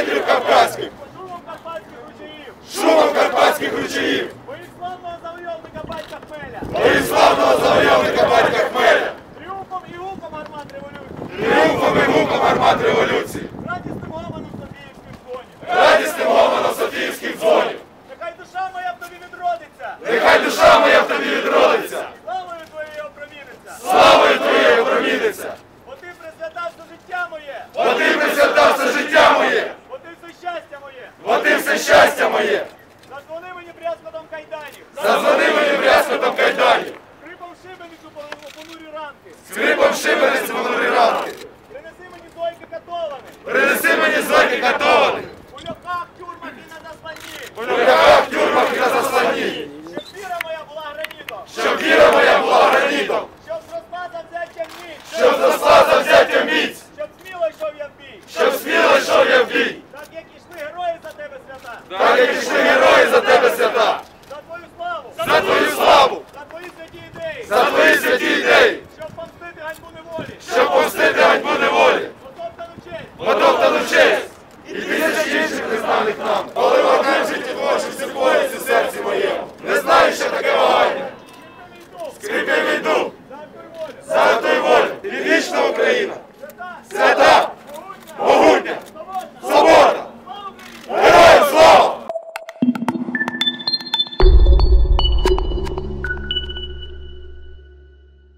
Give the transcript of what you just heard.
вітрів кавказьких, шумом карпатських ручаїв, шумом карпатських ручаїв, боєславного завойовника батька Хмеля, боєславного завойовника батька Хмеля, тріумфом і гуком армат революції, тріумфом і гуком армат революції, радісним гомоном Софіївських дзвонів, радісним гомоном Софіївських дзвонів. Нехай душа моя в тобі відродиться, нехай душа моя в тобі відродиться, славою твоєю опроміниться, славою твоєю опроміниться. все щастя моє. Зазвони мені брязкотом кайданів. Зазвони мені брязкотом кайданів. Скрипом шибениць у понурі ранки. Скрипом шибениць у понурі ранки. Принеси мені зойки катованих. Принеси мені зойки катованих. У льохах тюрмах і на заслані. У льохах тюрмах і на заслані. Щоб віра моя була гранітом. Щоб віра Так як ішли герої за тебе свята! За твою славу! За твою славу! За твої святі ідеї! За твої святі ідеї! Щоб помстити ганьбу неволі! Щоб помстити ганьбу неволі! Готов та честь! Готов та честь! І тисячі інших незнаних нам!